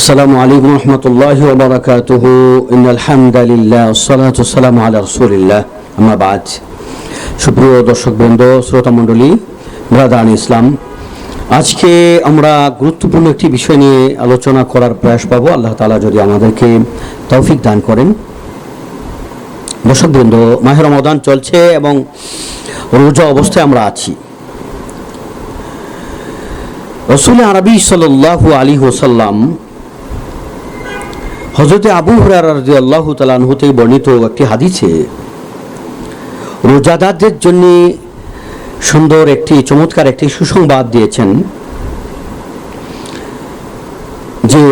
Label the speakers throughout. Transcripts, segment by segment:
Speaker 1: السلام عليكم ورحمة الله وبركاته إن الحمد لله والصلاة والسلام على رسول الله أما بعد সুপ্রিয় দর্শকবৃন্দ শ্রোতা মণ্ডলী ব্রাদান ইসলাম আজকে আমরা গুরুত্বপূর্ণ একটি বিষয় নিয়ে আলোচনা করার প্রয়াস পাবো আল্লাহ তালা যদি আমাদেরকে তৌফিক দান করেন দর্শকবৃন্দ মাহের রমাদান চলছে এবং রোজা অবস্থায় আমরা আছি রসুল আরবি সাল্লাল্লাহু আলী ওসাল্লাম হজরতে আবু হরার আল্লাহ তালানহু থেকে বর্ণিত একটি হাদিসে, রোজাদারদের জন্য সুন্দর একটি, চমৎকার একটি সুসংবাদ দিয়েছেন যে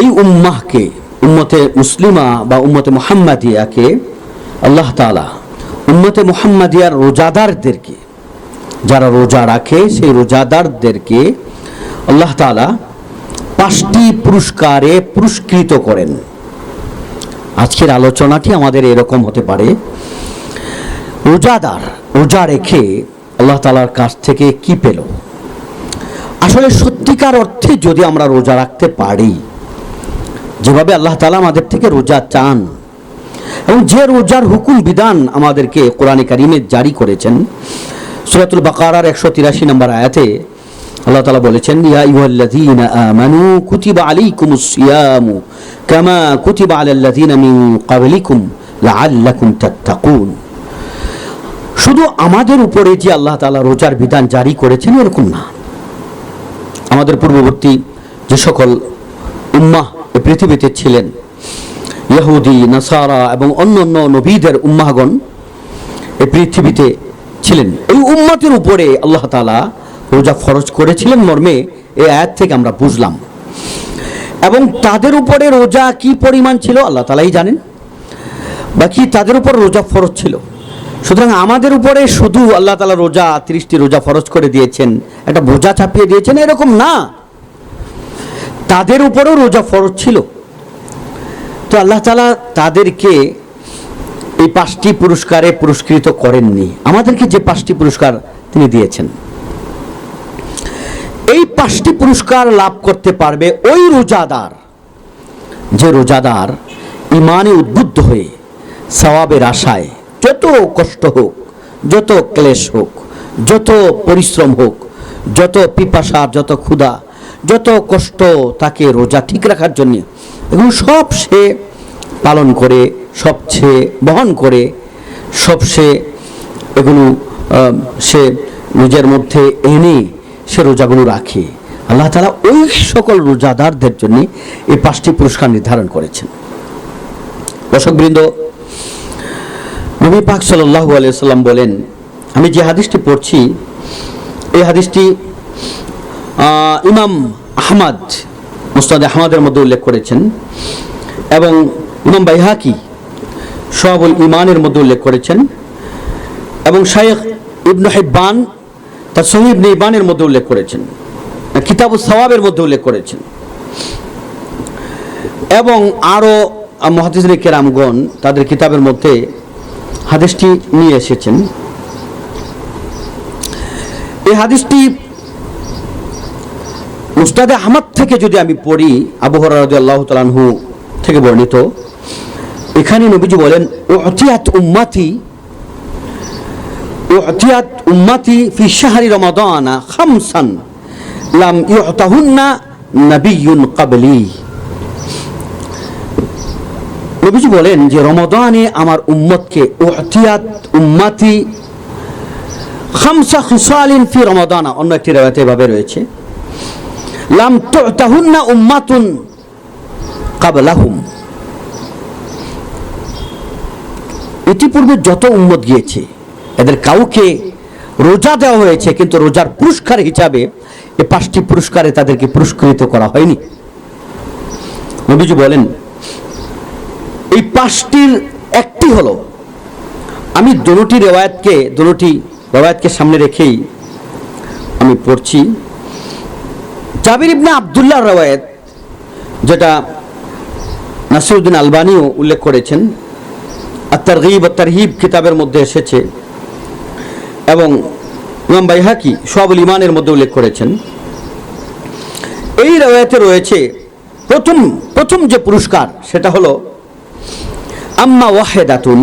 Speaker 1: এই উম্মাহকে, উম্মতে মুসলিমা বা উম্মতে মোহাম্মদিয়াকে আল্লাহ তালা উম্মতে মোহাম্মদিয়ার রোজাদারদেরকে, যারা রোজা রাখে সেই রোজাদারদেরকে আল্লাহ তালা পাঁচটি পুরস্কারে পুরস্কৃত করেন। আজকের আলোচনাটি আমাদের এরকম হতে পারে। রোজাদার, রোজা রেখে আল্লাহ তালার কাছ থেকে কি পেল? আসলে সত্যিকার অর্থে যদি আমরা রোজা রাখতে পারি, যেভাবে আল্লাহ তালা আমাদের থেকে রোজা চান, এবং যে রোজার হুকুম বিধান আমাদেরকে কোরআনে কারিমে জারি করেছেন, সুরাতুল বাকারার একশো তিরাশি নম্বর আয়াতে আল্লাহ তালা বলেছেন, ইয়া ইউহাল্লাযীনা আমানু, কুতিবা আলাইকুমুস সিয়ামু, কামা কুতিবা আলাল্লাযীনা মিন ক্বাবলিকুম লাআল্লাকুম তাত্তাকুন। শুধু আমাদের উপরে যে আল্লাহ তালা রোজার বিধান জারি করেছেন, এরকম না। আমাদের পূর্ববর্তী যে সকল উম্মাহ পৃথিবীতে ছিলেন, ইহুদি, নাসারা এবং অন্য অন্য নবীদের উম্মাহগণ এই পৃথিবীতে ছিলেন। এই উম্মতের উপরে আল্লাহ তালা রোজা ফরজ করেছিলেন মর্মে এই আয়াত থেকে আমরা বুঝলাম। এবং তাদের উপরে রোজা কি পরিমাণ ছিল, আল্লাহ তালাই জানেন। বাকি তাদের উপর রোজা ফরজ ছিল। সুতরাং আমাদের উপরে শুধু আল্লাহ তালা রোজা, তিরিশটি রোজা ফরজ করে দিয়েছেন। একটা বোঝা চাপিয়ে দিয়েছেন, এরকম না। তাদের উপরেও রোজা ফরজ ছিল। তো আল্লাহ তালা তাদেরকে এই পাঁচটি পুরস্কারে পুরস্কৃত করেননি। আমাদেরকে যে পাঁচটি পুরস্কার তিনি দিয়েছেন। এই পাঁচটি পুরস্কার লাভ করতে পারবে ওই রোজাদার। যে রোজাদার ইমানে উদ্বুদ্ধ হয়ে সওয়াবের আশায় যত কষ্ট হোক, যত ক্লেশ হোক, যত পরিশ্রম হোক, যত পিপাসা, যত ক্ষুধা, যত কষ্ট তাকে রোজা ঠিক রাখার জন্য এবং সব সে পালন করে, সব সে বহন করে, সব সে এগুলো সে নিজের মধ্যে এনে সে রোজাগুলো রাখে। আল্লাহ তালা ওই সকল রোজাদারদের জন্য এই পাঁচটি পুরস্কার নির্ধারণ করেছেন। দর্শকবৃন্দ নবী পাক সাল্লাহ আলিয়াল্লাম বলেন, আমি যে হাদিসটি পড়ছি, এই হাদিসটি ইমাম আহমদ, মুস্তাদ আহমদের মধ্যে উল্লেখ করেছেন এবং ইমাম বাইহাকি সোহাবুল ইমানের মধ্যে উল্লেখ করেছেন এবং শায়েখ ইবনু হিব্বান তার সহি ইবনে ইবানের মধ্যে উল্লেখ করেছেন কিতাবু সওয়াবের মধ্যে উল্লেখ করেছেন। এবং আরও মহাদিসিন কেরামগণ তাদের কিতাবের মধ্যে হাদিসটি নিয়ে এসেছেন। এই হাদিসটি মুস্তাদে আহমদ থেকে যদি আমি পড়ি, আবু হরারদ আল্লাহ তালানহু থেকে বর্ণিত, এখানে নবীজি বলেন অতিয়াত উম্মাতি ও অতিয়াত উম্মাতি ফি শাহরি রমাদানা খামসান। লাম ইউতাহুন্না নবিয়ুন কাবলি। নবীজি বলেন যে আমার উম্মতকে উম্মাতি খামসা ফি রমাদানা, অন্য একটি এভাবে রয়েছে। লাম তুতাহুন্না উম্মাতুন কাবলাহুম। ইতিপূর্বে যত উম্মত গিয়েছে এদের কাউকে রোজা দেওয়া হয়েছে, কিন্তু রোজার পুরস্কার হিসাবে এ পাঁচটি পুরস্কারে তাদেরকে পুরস্কৃত করা হয়নি। নবীজি বলেন, এই পাঁচটির একটি হলো, আমি দুটি রেওয়ায়তকে দুটি রেওয়ায়তকে সামনে রেখেই আমি পড়ছি। জাবির ইবনে আবদুল্লাহ রেওয়ায়ত, যেটা নাসিরুদ্দিন আলবানিও উল্লেখ করেছেন আর তারগিব আর তারহিব কিতাবের মধ্যে এসেছে। এবং ইমাম বাইহাকি সোহাবুল ইমানের মধ্যে উল্লেখ করেছেন এই রেওয়ায়তে রয়েছে প্রথম প্রথম যে পুরস্কার সেটা হলো আম্মা ওয়াহেদাতুন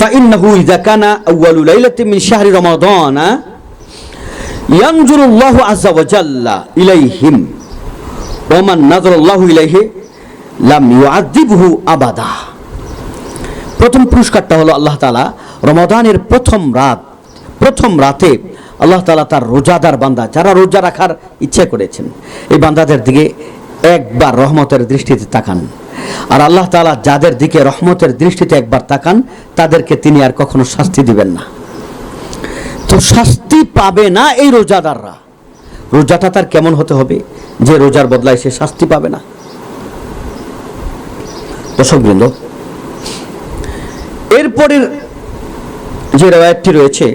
Speaker 1: فإنه إذا كان أول ليلة من شهر رمضان ينظر الله عز وجل إليهم ومن نظر الله إليه لم يعذبه أبدا প্রথম পুরস্কারটা হলো আল্লাহ তালা রমাদানের প্রথম রাত প্রথম রাতে আল্লাহ তালা তার রোজাদার বান্দা, যারা রোজা রাখার ইচ্ছে করেছেন, এই বান্দাদের দিকে একবার রহমতের দৃষ্টিতে তাকান। আর আল্লাহ তালা যাদের দিকে রহমতের দৃষ্টিতে একবার তাকান, তাদেরকে তিনি আর কখনো শাস্তি দিবেন না। তো শাস্তি পাবে না এই রোজাদাররা। রোজাটা তার কেমন হতে হবে? যে রোজার বদলায় সে শাস্তি পাবে না। দর্শকবৃন্দ, এরপরের যে রেওয়ায়তটি রয়েছে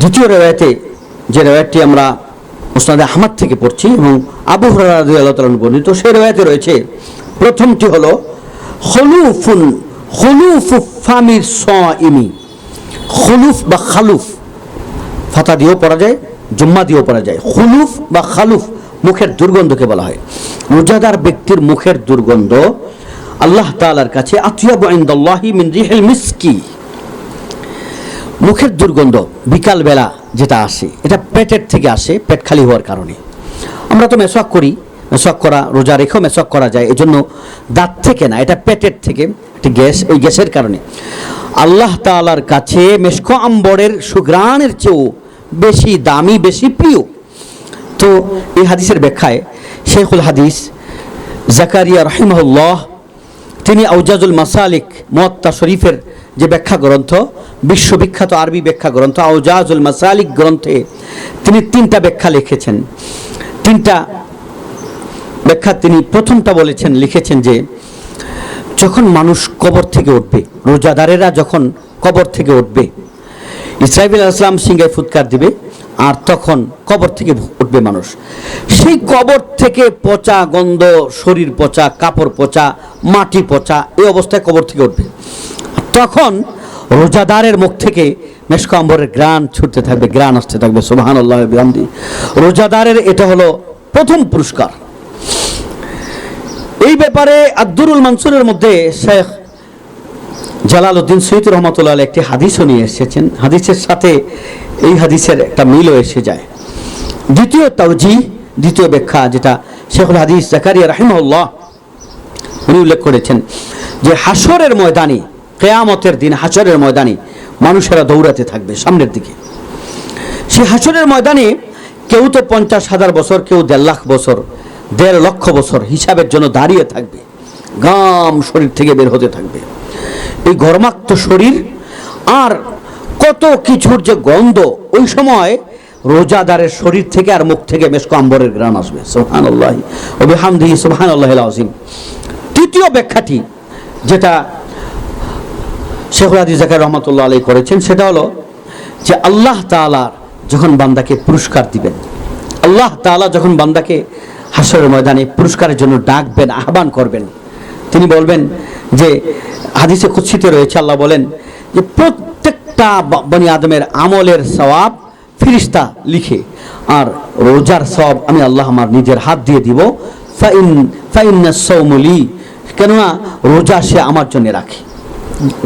Speaker 1: দ্বিতীয় রেওয়ায়তে যে রেওয়ায়তটি আমরা মুসনাদ আহমদ থেকে পড়ছি এবং আবু হরাহ বর্ণিত, সেই রেওয়ায়তে রয়েছে, প্রথমটি হলো, হলুফুন, হলুফু ফামির ইমি হলুফ বা খালুফ, ফাতা দিয়েও পড়া যায়, জুম্মা দিয়েও পড়া যায়। হলুফ বা খালুফ মুখের দুর্গন্ধকে বলা হয়। রোজাদার ব্যক্তির মুখের দুর্গন্ধ আল্লাহ তাআলার কাছে, আতিয়াবু ইনদাল্লাহি মিন রিহিল মিসকি মুখের দুর্গন্ধ বিকালবেলা যেটা আসে, এটা পেটের থেকে আসে, পেট খালি হওয়ার কারণে। আমরা তো মেসওয়াক করি মেসওয়াক করা, রোজা রেখেও মেসওয়াক করা যায়, এজন্য দাঁত থেকে না, এটা পেটের থেকে একটি গ্যাস ওই গ্যাসের কারণে। আল্লাহ তাআলার কাছে মেশকো আম্বরের সুগ্রাণের চেয়েও বেশি দামি, বেশি প্রিয়। তো এই হাদিসের ব্যাখ্যায় শেখুল হাদিস জাকারিয়া রহিমহুল্লাহ, তিনি আউজাজুল মাসালিক মোয়াত্তা শরীফের যে ব্যাখ্যা গ্রন্থ, বিশ্ববিখ্যাত আরবি ব্যাখ্যা গ্রন্থ আউজাজুল মাসালিক গ্রন্থে তিনি তিনটা ব্যাখ্যা লিখেছেন। তিনটা ব্যাখ্যা তিনি প্রথমটা বলেছেন, লিখেছেন যে, যখন মানুষ কবর থেকে উঠবে, রোজাদারেরা যখন কবর থেকে উঠবে, ইসরাইল আসলাম সিংহায় ফুৎকার দিবে, আর তখন কবর থেকে উঠবে মানুষ। সেই কবর থেকে পচা গন্ধ, শরীর পচা, কাপড় পচা, মাটি পচা, এই অবস্থায় কবর থেকে উঠবে। তখন রোজাদারের মুখ থেকে মেশকো আম্বরের গ্রান ছুটতে থাকবে গ্রান আসতে থাকবে সুবাহান আল্লাহ রোজাদারের এটা হলো প্রথম পুরস্কার। এই ব্যাপারে আব্দুরুল মানসুরের মধ্যে শেখ জালাল উদ্দিন সৈয়দ রহমতুল্লাহ একটি হাদিসও নিয়ে এসেছেন। হাদিসের সাথে এই হাদিসের একটা মিলও এসে যায়। দ্বিতীয় তাওজি দ্বিতীয় ব্যাখ্যা, যেটা শেখুল হাদিস জাকারিয়া রাহিমউল্লাহ উনি উল্লেখ করেছেন যে হাসরের ময়দানে কেয়ামতের দিন হাসরের ময়দানে মানুষেরা দৌড়াতে থাকবে সামনের দিকে। সে হাসরের ময়দানে কেউ তো পঞ্চাশ হাজার বছর, কেউ দেড় লাখ বছর, দেড় লক্ষ বছর হিসাবের জন্য দাঁড়িয়ে থাকবে, গাম শরীর থেকে বের হতে থাকবে। এই গরমাক্ত শরীর আর কত কিছুর যে গন্ধ, ওই সময় রোজাদারের শরীর থেকে আর মুখ থেকে বেশ কম্বরের গ্রাম আসবে। সোহান আল্লাহ ওবিহামদি সোহান আল্লাহ আজিম তৃতীয় ব্যাখ্যাটি, যেটা শেখুল আদি জাকার রহমতুল্লাহ আলী করেছেন, সেটা হলো যে আল্লাহ তালা যখন বান্দাকে পুরস্কার দিবেন, আল্লাহ তালা যখন বান্দাকে হাসরের ময়দানে পুরস্কারের জন্য ডাকবেন, আহ্বান করবেন, তিনি বলবেন যে, হাদিসে কুৎসিতে রয়েছে, আল্লাহ বলেন যে প্রত্যেকটা বনি আদমের আমলের সওয়াব ফিরিস্তা লিখে, আর রোজার সওয়াব আমি আল্লাহ আমার নিজের হাত দিয়ে দিব, ফাইন ফাইন সৌমলি কেননা রোজা সে আমার জন্য রাখে।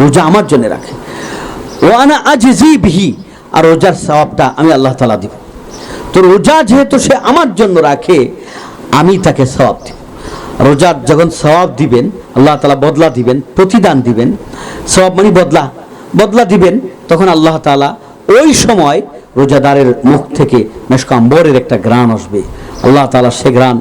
Speaker 1: রোজা আমার জন্য রাখে। ও আনা আজিজি বিহি, আর রোজার সওয়াবটা আমি আল্লাহ তালা দিব। তো রোজা যেহেতু সে আমার জন্য রাখে, আমি তাকে সওয়াব দিব। রোজার যখন সওয়াব দিবেন, আল্লাহ তালা বদলা দিবেন, প্রতিদান দিবেন। সওয়াব মানে বদলা। বদলা দিবেন, তখন আল্লাহ তালা ওই সময় রোজাদারের মুখ থেকে মেশকাম্বরের একটা গ্রাণ আসবে। আল্লাহ তালা সে গ্রাণ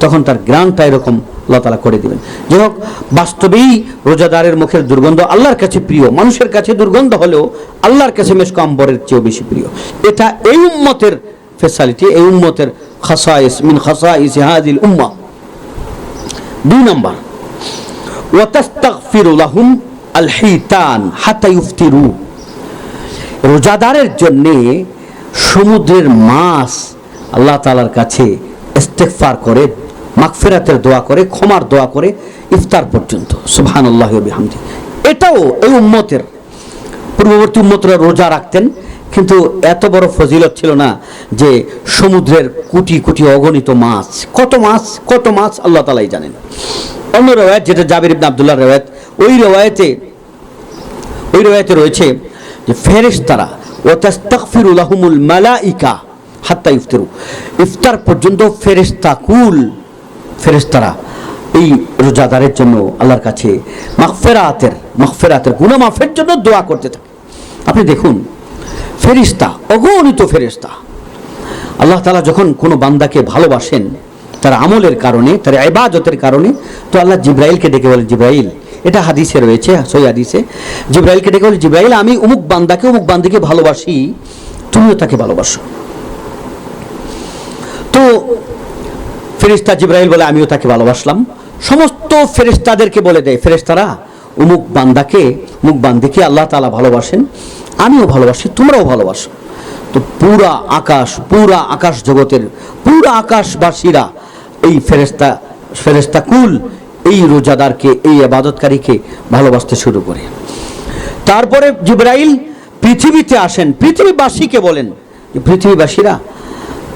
Speaker 1: তখন তার গ্রাণটা এরকম আল্লাহ তালা করে দিবেন। যাই হোক, বাস্তবেই রোজাদারের মুখের দুর্গন্ধ আল্লাহর কাছে প্রিয়, মানুষের কাছে দুর্গন্ধ হলেও আল্লাহর কাছে মেশকাম্বরের চেয়েও বেশি প্রিয়। এটা এই উম্মতের ফেসালিটি, এই উম্মতের খাসাইস, মিন খাসাইস হাদিল উম্মাহ দুই নম্বর আল হিতান হাত্তা ইফতিরু রোজাদারের জন্য সমুদ্রের মাছ আল্লাহ তাআলার কাছে ইস্তেগফার করে মাগফিরাতের দোয়া করে, ক্ষমার দোয়া করে ইফতার পর্যন্ত। সুবহানাল্লাহি এটাও এই উম্মতের। পূর্ববর্তী উম্মতরা রোজা রাখতেন, কিন্তু এত বড় ফজিলত ছিল না যে সমুদ্রের কোটি কোটি অগণিত মাছ, কত মাছ কত মাছ আল্লাহ তালাই জানেন। অন্য রেওয়ায়ত, যেটা জাবির ইবনে আব্দুল্লাহ রেওয়ায়ত, ওই রেওয়ায়তে ওই রেওয়ায়তে রয়েছে যে ফেরেশতারা ওয়া তাস্তাগফিরু লাহুমুল মালাইকা হাত্তা ইফতারু। ইফতার পর্যন্ত ফেরেশতা কুল ফেরেশতারা এই রোজাদারের জন্য আল্লাহর কাছে মাগফিরাতের মাগফিরাতের গুনাহ মাফের জন্য দোয়া করতে থাকে। আপনি দেখুন ফেরিস্তা অগণিত ফেরিস্তা আল্লাহ তালা যখন কোনো বান্দাকে ভালোবাসেন, তার আমলের কারণে, তার ইবাদতের কারণে, তো আল্লাহ জিব্রাইলকে ডেকে বলেন জিব্রাইল, এটা হাদিসে রয়েছে সই হাদিসে, জিব্রাইলকে ডেকে বলে, জিব্রাইল, আমি অমুক বান্দাকে, অমুক বান্দিকে ভালোবাসি, তুমিও তাকে ভালোবাসো। তো ফেরিস্তা জিব্রাইল বলে, আমিও তাকে ভালোবাসলাম। সমস্ত ফেরিস্তাদেরকে বলে দেয় ফেরিস্তারা উমুক বান্দাকে অমুক বান্দিকে আল্লাহ তালা ভালোবাসেন, আমিও ভালোবাসি, তোমরাও ভালোবাসো। তো পুরা আকাশ পুরা আকাশ জগতের, পুরা আকাশবাসীরা এই ফেরেস্তা ফেরেস্তা কুল, এই রোজাদারকে, এই আবাদতকারীকে ভালোবাসতে শুরু করে। তারপরে জিব্রাইল পৃথিবীতে আসেন, পৃথিবীবাসীকে বলেন, পৃথিবীবাসীরা,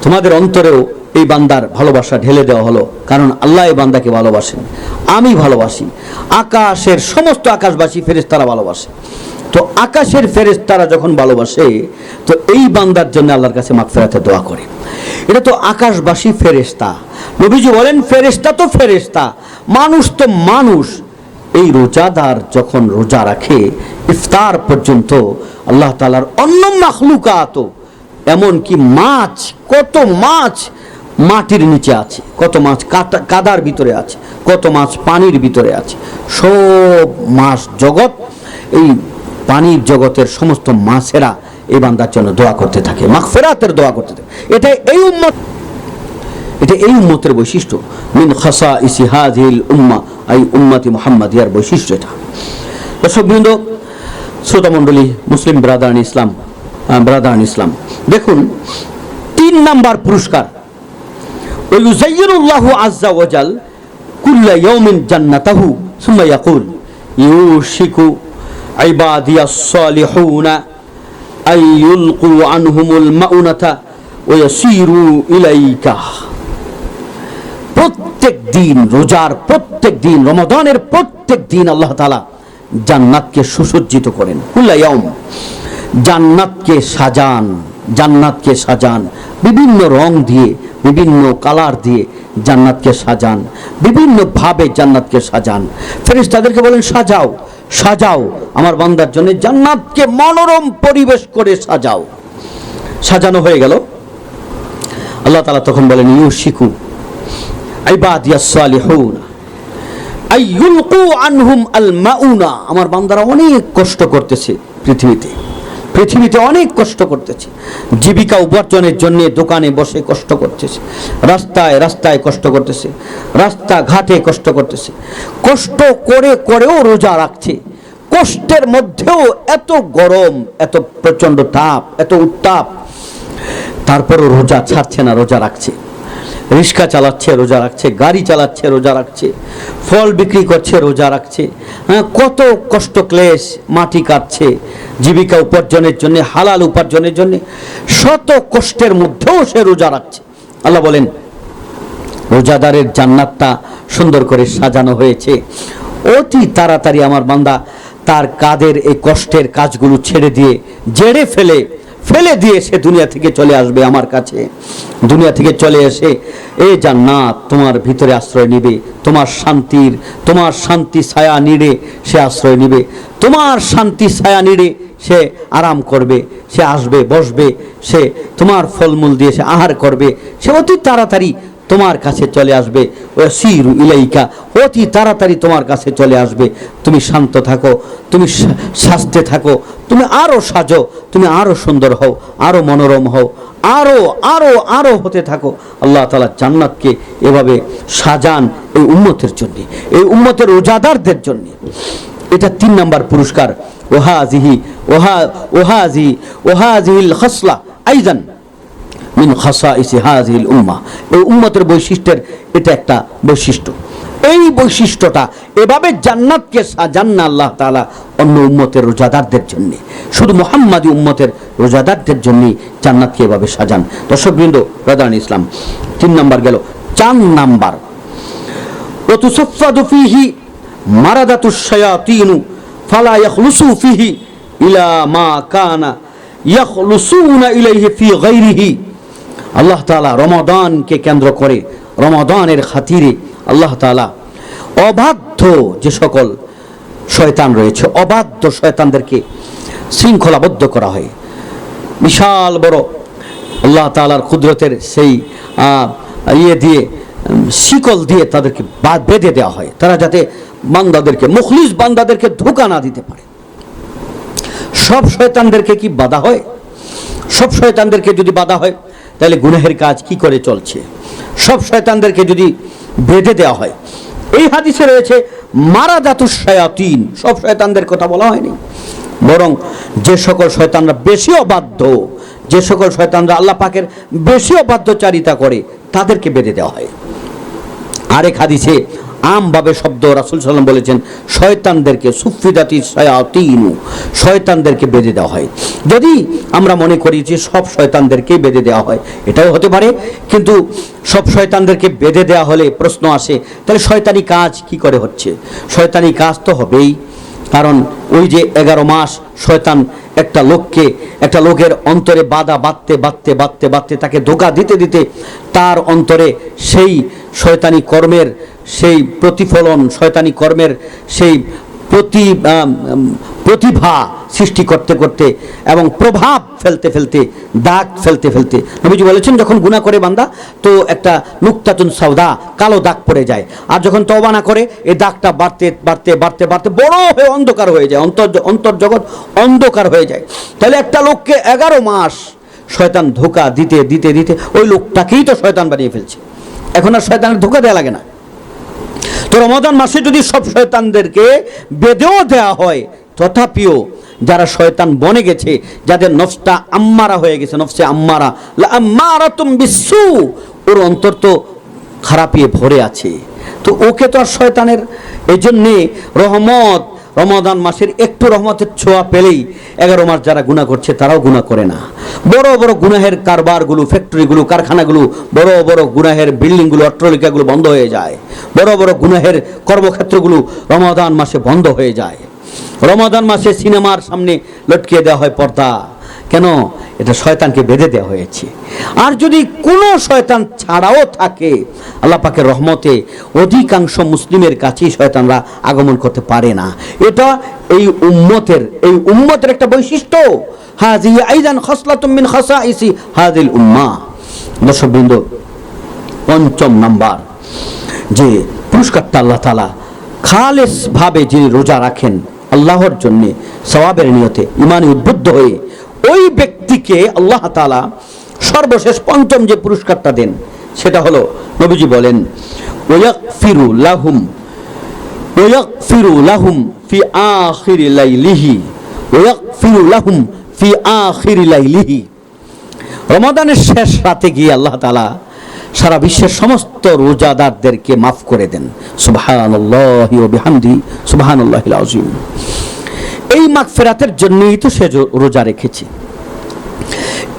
Speaker 1: তোমাদের অন্তরেও এই বান্দার ভালোবাসা ঢেলে দেওয়া হলো। কারণ আল্লাহ এই বান্দাকে ভালোবাসেন। আমি ভালোবাসি। আকাশের সমস্ত আকাশবাসী ফেরেশতারা ভালোবাসে। তো আকাশের ফেরেশতারা যখন ভালোবাসে, তো এই বান্দার জন্য আল্লাহর কাছে মাগফিরাতে দোয়া করে। এটা তো আকাশবাসী ফেরেশতা। নবীজি বলেন, ফেরেশতা তো ফেরেশতা। মানুষ তো মানুষ। এই রোজাদার যখন রোজা রাখে, ইফতার পর্যন্ত আল্লাহ তালার অন্য মাখলুকাত, এমনকি মাছ, কত মাছ মাটির নিচে আছে, কত মাছ কাদার ভিতরে আছে, কত মাছ পানির ভিতরে আছে। সব মাছ জগৎ, এই পানির জগতের সমস্ত মাছেরা এই বান্দার জন্য দোয়া করতে থাকে, মাগফিরাতের দোয়া করতে থাকে। এটা এই উম্মত এটা এই উম্মতের বৈশিষ্ট্য। মিন খাসা ইসিহাজিল উম্মা, আই উম্মাতি মোহাম্মদিয়ার বৈশিষ্ট্য এটা। দর্শকবৃন্দ, শ্রোতা মণ্ডলী, মুসলিম ব্রাদারান ইসলাম ব্রাদারান ইসলাম, দেখুন, তিন নাম্বার পুরস্কার ওয়ুজাইয়িনুল্লাহ আজ্জা ওয়াজাল কুল্লা ইয়াউমিন জান্নাতাহু সুম্মা ইয়াকুল ইউশিকু ইবাদিয়াস সালিহুনা আই ইউলকু আনহুমুল মাউনাতা ওয়া ইয়াসিরু ইলাইকা প্রত্যেক দিন রোজার প্রত্যেক দিন রমাদানের প্রত্যেক দিন আল্লাহ তালা জান্নাতকে সুসজ্জিত করেন। কুল্লায়ম জান্নাতকে সাজান। জান্নাতকে সাজান। বিভিন্ন রং দিয়ে, বিভিন্ন কালার দিয়ে জান্নাতকে সাজান। বিভিন্নভাবে জান্নাতকে সাজান। ফেরিস তাদেরকে বলেন, সাজাও সাজাও। আমার বান্দার জন্য জান্নাতকে মনোরম পরিবেশ করে সাজাও। সাজানো হয়ে গেল। আল্লাহ তালা তখন বলেন ইউ শিখু আনহুম আল মাউনা। আমার বান্দারা অনেক কষ্ট করতেছে পৃথিবীতে। পৃথিবীতে অনেক কষ্ট করতেছে। জীবিকা উপার্জনের জন্য দোকানে বসে কষ্ট করতেছে। রাস্তায় রাস্তায় কষ্ট করতেছে। রাস্তা ঘাটে কষ্ট করতেছে। কষ্ট করে করেও রোজা রাখছে। কষ্টের মধ্যেও এত গরম, এত প্রচণ্ড তাপ, এত উত্তাপ। তারপরও রোজা ছাড়ছে না, রোজা রাখছে। রিক্সা চালাচ্ছে, রোজা রাখছে, গাড়ি চালাচ্ছে, রোজা রাখছে, ফল বিক্রি করছে, রোজা রাখছে। হ্যাঁ কত কষ্ট ক্লেশ, মাটি কাটছে, জীবিকা উপার্জনের জন্য, হালাল উপার্জনের জন্য, শত কষ্টের মধ্যেও সে রোজা রাখছে। আল্লাহ বলেন, রোজাদারের জান্নাতটা সুন্দর করে সাজানো হয়েছে। অতি তাড়াতাড়ি আমার বান্দা তার কাদের এই কষ্টের কাজগুলো ছেড়ে দিয়ে জেড়ে ফেলে ফেলে দিয়ে সে দুনিয়া থেকে চলে আসবে আমার কাছে। দুনিয়া থেকে চলে এসে, এ জান্নাত, তোমার ভিতরে আশ্রয় নিবে, তোমার শান্তির, তোমার শান্তি ছায়া নিড়ে সে আশ্রয় নিবে। তোমার শান্তি ছায়া নিড়ে সে আরাম করবে, সে আসবে, বসবে, সে তোমার ফলমূল দিয়ে সে আহার করবে। সে অতি তাড়াতাড়ি তোমার কাছে চলে আসবে। সিরু ইলাইকা, অতি তাড়াতাড়ি তোমার কাছে চলে আসবে। তুমি শান্ত থাকো, তুমি শাস্তে থাকো, তুমি আরও সাজো, তুমি আরও সুন্দর হও, আরও মনোরম হও, আরও আরও আরও হতে থাকো। আল্লাহ তালা জান্নাতকে এভাবে সাজান এই উম্মতের জন্যে, এই উম্মতের রোজাদারদের জন্যে। এটা তিন নাম্বার পুরস্কার। ওহাজিহি, ওহা, ওহাজি, ওহাজিহিল খসলা, আইজান। মিন খাসা ইসি হাজিল উম্মা। এই উম্মতের বৈশিষ্ট্যের এটা একটা বৈশিষ্ট্য। এই বৈশিষ্ট্যটা এভাবে জান্নাতকে সাজান্না আল্লাহ তালা অন্য উম্মতের রোজাদারদের জন্য। শুধু মোহাম্মদী উম্মতের রোজাদারদের জন্যই জান্নাতকে এভাবে সাজান। দর্শকবৃন্দ রাজান ইসলাম, তিন নাম্বার গেল, চার নাম্বার। ওতুসফাদুফিহি মারাদাতুশয়াতিনু ফালা ইয়াখলুসু ইলা মা কানা ইয়াখলুসুনা ইলাইহি ফি গায়রিহি। আল্লাহ তাআলা রমাদানকে কেন্দ্র করে, রমাদানের খাতিরে আল্লাহ তাআলা অবাধ্য যে সকল শয়তান রয়েছে, অবাধ্য শয়তানদেরকে শৃঙ্খলাবদ্ধ করা হয়। বিশাল বড় আল্লাহ তাআলার কুদরতের সেই ইয়ে দিয়ে, শিকল দিয়ে তাদেরকে বেঁধে দেওয়া হয়। তারা যাতে বান্দাদেরকে, মুখলিস বান্দাদেরকে ধোকা না দিতে পারে। সব শয়তানদেরকে কি বাধা হয়? সব শয়তানদেরকে যদি বাধা হয় তাহলে গুনাহের কাজ কি করে চলছে? সব শয়তানদেরকে যদি বেঁধে দেওয়া হয়। এই হাদিসে রয়েছে মারা জাতুর শয়াতিন। সব শয়তানদের কথা বলা হয়নি। বরং যে সকল শয়তানরা বেশি অবাধ্য, যে সকল শয়তানরা আল্লাহ পাকের বেশি অবাধ্যচারিতা করে, তাদেরকে বেঁধে দেওয়া হয়। আরেক হাদিসে আমভাবে শব্দ রাসুল সাল্লাম বলেছেন, শয়তানদেরকে সুফিদাতি শয়াতিনু, শয়তানদেরকে বেঁধে দেওয়া হয়। যদি আমরা মনে করি যে সব শয়তানদেরকেই বেঁধে দেওয়া হয়, এটাও হতে পারে, কিন্তু সব শয়তানদেরকে বেঁধে দেওয়া হলে প্রশ্ন আসে, তাহলে শয়তানি কাজ কি করে হচ্ছে? শয়তানি কাজ তো হবেই, কারণ ওই যে এগারো মাস শয়তান একটা লোককে, একটা লোকের অন্তরে বাধা বাঁধতে বাঁধতে বাঁধতে বাঁধতে তাকে ধোকা দিতে দিতে তার অন্তরে সেই শয়তানি কর্মের সেই প্রতিফলন শয়তানি কর্মের সেই প্রতি প্রতিভা সৃষ্টি করতে করতে এবং প্রভাব ফেলতে ফেলতে, দাগ ফেলতে ফেলতে। নবীজি বলেছেন, যখন গুণা করে বান্দা, তো একটা নুক্তাতুন সাউদা কালো দাগ পড়ে যায়। আর যখন তওবা না করে, এ দাগটা বাড়তে বাড়তে বাড়তে বাড়তে বড় হয়ে অন্ধকার হয়ে যায়। অন্তর অন্তর্জগৎ অন্ধকার হয়ে যায়। তাহলে একটা লোককে এগারো মাস শয়তান ধোকা দিতে দিতে দিতে, ওই লোকটাকেই তো শয়তান বানিয়ে ফেলছে। এখন আর শয়তানের ধোকা দেওয়া লাগে না। রমাদান মাসে যদি সব শয়তানদেরকে বেঁধেও দেওয়া হয়, তথাপিও যারা শয়তান বনে গেছে, যাদের নফসটা আম্মারা হয়ে গেছে, নফসে আম্মারা আম্মারা তুম বিশ্বু ওর অন্তর তো খারাপিয়ে ভরে আছে। তো ওকে তো আর শয়তানের এই জন্যে রহমত রমাদান মাসের একটু রহমতের ছোঁয়া পেলেই এগারো মাস যারা গুণা করছে তারাও গুণা করে না। বড় বড় গুনাহের কারবারগুলো, ফ্যাক্টরিগুলো, কারখানাগুলো, বড় বড় গুনাহের বিল্ডিংগুলো, অট্টলিকাগুলো বন্ধ হয়ে যায়। বড় বড় গুনাহের কর্মক্ষেত্রগুলো রমাদান মাসে বন্ধ হয়ে যায়। রমাদান মাসে সিনেমার সামনে লটকিয়ে দেওয়া হয় পর্দা। কেন? এটা শয়তানকে বেঁধে দেওয়া হয়েছে। আর যদি কোনো শয়তান ছাড়াও থাকে, আল্লাহ রহমতে অধিকাংশ মুসলিমের কাছেই শয়তানরা আগমন করতে পারে না। এটা এই উম্মতের এই উম্মতের একটা বৈশিষ্ট্য। হাজি আইদান খসলাতুম মিন খাসাইসি হাদিল উম্মাহ দর্শকবৃন্দ, পঞ্চম নাম্বার, যে পুরস্কারটা আল্লাহ তালা খালেস ভাবে যিনি রোজা রাখেন, আল্লাহর জন্য সওয়াবের নিয়তে ইমানে উদ্বুদ্ধ হয়ে ওই ব্যক্তিকে আল্লাহ তালা সর্বশেষ পঞ্চম যে পুরস্কারটা দেন, সেটা হলো নবীজি বলেন ওয়াকফিরু লাহুম ওয়াকফিরু লাহুম ফি আখিরি লাইলিহি ওয়াকফিরু লাহুম ফি আখিরি লাইলিহি। রমাদানের শেষ রাতে গিয়ে আল্লাহ তালা সারা বিশ্বের সমস্ত রোজাদারদেরকে মাফ করে দেন। সুবহানাল্লাহ বিহামদি সুবহানাল্লাহ আজিম এই মাগফিরাতের জন্যই তো সে রোজা রেখেছে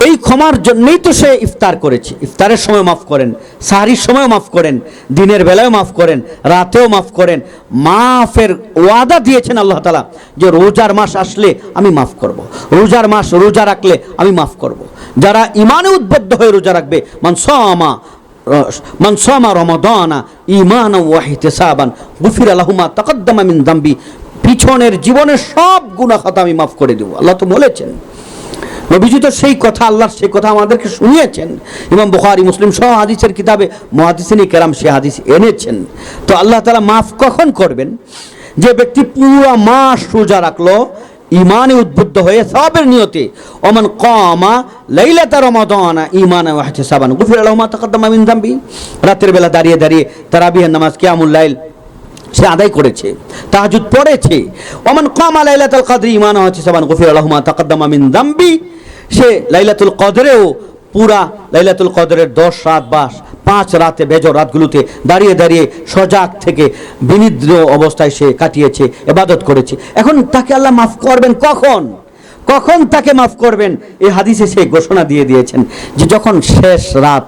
Speaker 1: এই ক্ষমার জন্যই তো সে ইফতার করেছে ইফতারের সময় মাফ করেন, সাহারির সময় মাফ করেন, দিনের বেলায় মাফ করেন, রাতেও মাফ করেন মাফের ওয়াদা দিয়েছেন আল্লাহ তালা যে রোজার মাস আসলে আমি মাফ করব। রোজার মাস রোজা রাখলে আমি মাফ করব। যারা ইমানে উদ্বুদ্ধ হয়ে রোজা রাখবে মানসমা মানসমা রমাদানা ইমান ওয়াহিতেসাবান গুফির আলাহুমা তাকদ্দামা মিন দাম্বি পিছনের জীবনের সব গুনাহ খাতা আমি মাফ করে দেবো। আল্লাহ তো বলেছেন। নবীজি তো সেই কথা আল্লাহর সেই কথা আমাদেরকে শুনিয়েছেন। ইমাম বুখারি, মুসলিম সহ হাদিসের কিতাবে মহাদিসিনী কেরাম সে হাদিস এনেছেন। তো আল্লাহ তালা মাফ কখন করবেন? যে ব্যক্তি পুরো মাস রোজা রাখল ইমানে উদ্বুদ্ধ হয়ে সবের নিয়তে, ওমান কমা লাইলাতা রমাদানা ইমানা ওয়া ইহতিসাবান গুফির লাহু মা তাকাদ্দামা রাতের বেলা দাঁড়িয়ে দাঁড়িয়ে তারাবিহের নামাজ, কিয়ামুল লাইল সে আদায় করেছে, তাহাজুদ পড়েছে। ওমান কামা লাইলাতুল কদরি ঈমান হচ্ছে সাবান গফির আলাহু মা তাকাদ্দামা মিন যামবি সে লাইলাতুল কদরেও পুরা লাইলাতুল কদরের দশ রাত বাস পাঁচ রাতে বেজর রাতগুলোতে দাঁড়িয়ে দাঁড়িয়ে সজাগ থেকে বিনিদ্র অবস্থায় সে কাটিয়েছে, এবাদত করেছে। এখন তাকে আল্লাহ মাফ করবেন কখন? কখন তাকে মাফ করবেন? এই হাদিসে সে ঘোষণা দিয়ে দিয়েছেন যে যখন শেষ রাত,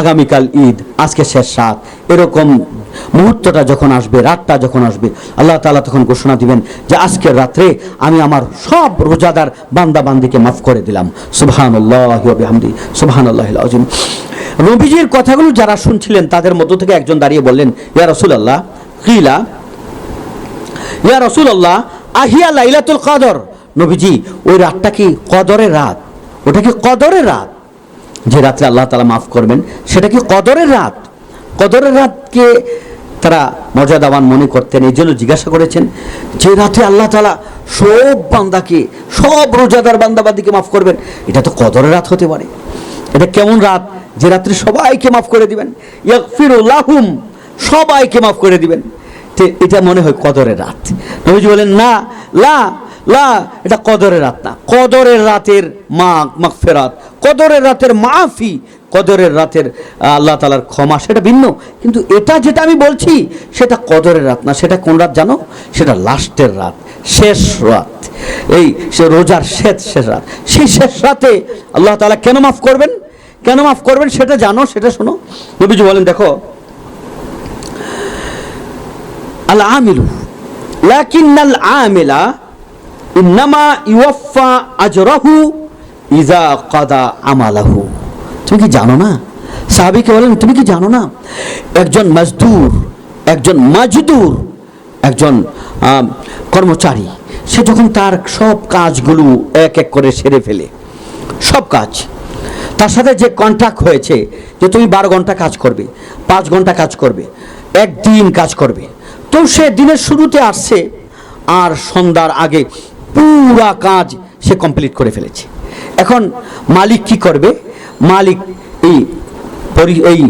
Speaker 1: আগামীকাল ঈদ, আজকে শেষ রাত, এরকম মুহূর্তটা যখন আসবে, রাতটা যখন আসবে, আল্লাহ তাআলা তখন ঘোষণা দিবেন যে আজকের রাত্রে আমি আমার সব রোজাদার বান্দা বান্দিকে মাফ করে দিলাম। সুবহানাল্লাহি ওয়া বিহামদি, সুবহানাল্লাহিল আযীম। নবীজির কথাগুলো যারা শুনছিলেন, তাদের মধ্য থেকে একজন দাঁড়িয়ে বললেন, ইয়া রাসূলুল্লাহ, কিলা? ইয়া রাসূলুল্লাহ, আহিয়া লাইলাতুল কদর? নবীজি, ওই রাতটা কি কদরের রাত? ওটা কি কদরের রাত? যে রাত্রে আল্লাহ তালা মাফ করবেন, সেটা কি কদরের রাত? কদরের রাতকে তারা মর্যাদাবান মনে করতেন, এই জন্য জিজ্ঞাসা করেছেন যে রাতে আল্লাহ তালা সব বান্দাকে, সব রোজাদার বান্দাবাদিকে মাফ করবেন। এটা তো কদরের রাত হতে পারে। এটা কেমন রাত? যে রাত্রে সবাইকে মাফ করে দিবেন। ইয়াকফিরুল্লাহুম সবাইকে মাফ করে দিবেন। এটা মনে হয় কদরের রাত। নবীজি বলেন, না, লা লা, এটা কদরের রাত না। কদরের রাতের মা, মাগফেরাত, কদরের রাতের মাফি কদরের রাতের আল্লাহ তালার ক্ষমা, সেটা ভিন্ন। কিন্তু এটা যেটা আমি বলছি, সেটা কদরের রাত না। সেটা কোন রাত জানো? সেটা লাস্টের রাত, শেষ রাত। এই সে রোজার শেষ শেষ রাত। সেই শেষ রাতে আল্লাহ তালা কেন মাফ করবেন? কেন মাফ করবেন সেটা জানো? সেটা শোনো। নবীজি বলেন, দেখো আল আমিলু লাকিন্নাল আমিলা ইন্নামা ইউয়াফা আজরাহু ইজা কাদা আমালাহু। তুমি কি জানো না? সাহাবীকে বলেন, তুমি কি জানো না? একজন মজদুর একজন মজদুর, একজন কর্মচারী, সে যখন তার সব কাজগুলো এক এক করে সেরে ফেলে, সব কাজ, তার সাথে যে কন্ট্রাক্ট হয়েছে, যে তুমি বারো ঘণ্টা কাজ করবে, পাঁচ ঘণ্টা কাজ করবে, একদিন কাজ করবে, তো সে দিনের শুরুতে আসছে, আর সন্ধ্যার আগে পুরা কাজ সে কমপ্লিট করে ফেলেছে। এখন মালিক কি করবে? মালিক এই এই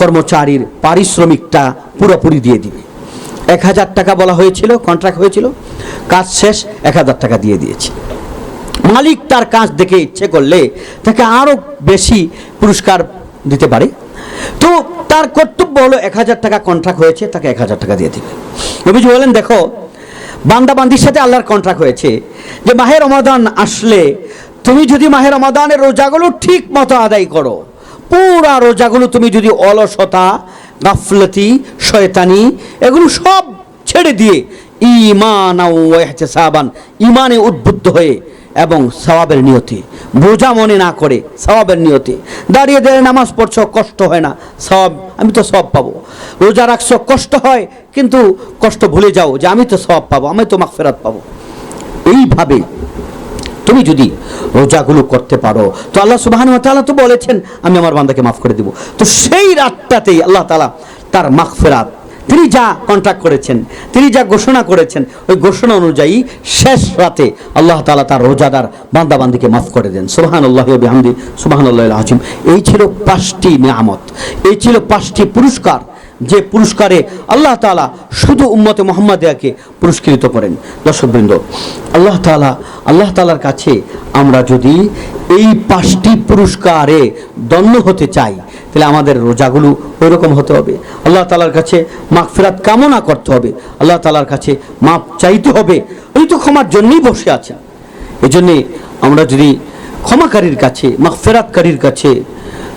Speaker 1: কর্মচারীর পারিশ্রমিকটা পুরোপুরি দিয়ে দিবে। এক হাজার টাকা বলা হয়েছিল কন্ট্রাক্ট হয়েছিল, কাজ শেষ, এক হাজার টাকা দিয়ে দিয়েছে। মালিক তার কাজ দেখে ইচ্ছে করলে তাকে আরও বেশি পুরস্কার দিতে পারে। তো তার কর্তব্য হলো এক হাজার টাকা কন্ট্রাক্ট হয়েছে, তাকে এক হাজার টাকা দিয়ে দিবে। নবীজি বলেন, দেখো বান্দা বান্দির সাথে আল্লাহর কন্ট্রাক্ট হয়েছে, যে মাহের রমাদান আসলে তুমি যদি মাহের রমাদানের রোজাগুলো ঠিক মতো আদায় করো, পুরা রোজাগুলো তুমি যদি অলসতা, গাফলতি, শয়তানি, এগুলো সব ছেড়ে দিয়ে ইমান সাবান ইমানে উদ্বুদ্ধ হয়ে এবং সওয়াবের নিয়তে, বোঝা মনে না করে সওয়াবের নিয়তে, দাঁড়িয়ে দাঁড়িয়ে নামাজ পড়ছো, কষ্ট হয় না সব আমি তো সব পাবো। রোজা রাখছো, কষ্ট হয়, কিন্তু কষ্ট ভুলে যাও যে আমি তো সব পাবো, আমি তো মাগফেরাত পাবো। এইভাবে তুমি যদি রোজাগুলো করতে পারো, তো আল্লাহ সুবাহান তাআলা তো বলেছেন, আমি আমার বান্দাকে মাফ করে দিব। তো সেই রাতটাতেই আল্লাহ তাআলা তার মাগফিরাত, তিনি যা কন্ট্রাক্ট করেছেন, তিনি যা ঘোষণা করেছেন, ওই ঘোষণা অনুযায়ী শেষ রাতে আল্লাহ তাআলা তার রোজাদার বান্দা বান্দিকে মাফ করে দেন। সুবাহান আল্লাহ বিহামদি সুবাহান আল্লাহ আজিম এই ছিল পাঁচটি নিয়ামত, এই ছিল পাঁচটি পুরস্কার যে পুরস্কারে আল্লাহ তাআলা শুধু উম্মতে মোহাম্মদিয়াকে পুরস্কৃত করেন। দর্শকবৃন্দ আল্লাহ তাআলা আল্লাহ তালার কাছে আমরা যদি এই পাঁচটি পুরস্কারে দণ্ড হতে চাই তাহলে আমাদের রোজাগুলো ওই রকম হতে হবে। আল্লাহ তালার কাছে মাগফিরাত কামনা করতে হবে। আল্লাহ তালার কাছে মাপ চাইতে হবে। উনি তো ক্ষমার জন্যই বসে আছেন। এই জন্যে আমরা যদি ক্ষমাকারীর কাছে মাগফিরাতকারীর কাছে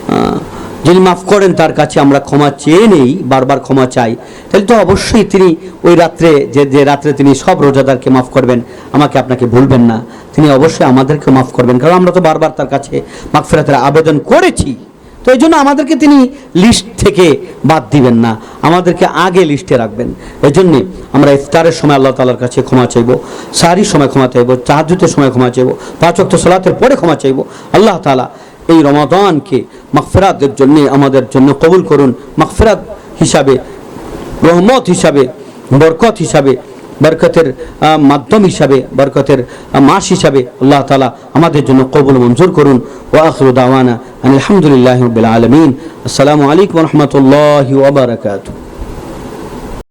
Speaker 1: আহ, যিনি মাফ করেন, তার কাছে আমরা ক্ষমা চেয়ে নেই, বারবার ক্ষমা চাই। তাহলে তো অবশ্যই তিনি ওই রাত্রে, যে যে রাত্রে তিনি সব রোজাদারকে মাফ করবেন, আমাকে আপনাকে ভুলবেন না। তিনি অবশ্যই আমাদেরকে মাফ করবেন, কারণ আমরা তো বারবার তার কাছে মাগফিরাতের আবেদন করেছি। তো এই জন্য আমাদেরকে তিনি লিস্ট থেকে বাদ দিবেন না, আমাদেরকে আগে লিস্টে রাখবেন। এই জন্যে আমরা ইফতারের সময় আল্লাহ তালার কাছে ক্ষমা চাইব, সারির সময় ক্ষমা চাইব চাহাজুতের সময় ক্ষমা চাইব, পাঁচ অক্ট সলাতের পরে ক্ষমা চাইব। আল্লাহ তালা এই রমাদানকে মাগফেরাতের জন্য আমাদের জন্য কবুল করুন। মাগফেরাত হিসাবে, রহমত হিসাবে, বরকত হিসাবে, বরকতের মাধ্যম হিসাবে, বরকতের মাস হিসাবে আল্লাহ তালা আমাদের জন্য কবুল মঞ্জুর করুন। ও আখরু দাওয়ানা আলহামদুলিল্লাহ আলমিন। আসসালামু আলাইকুম রহমতুল্লাহ ওবরাকাতু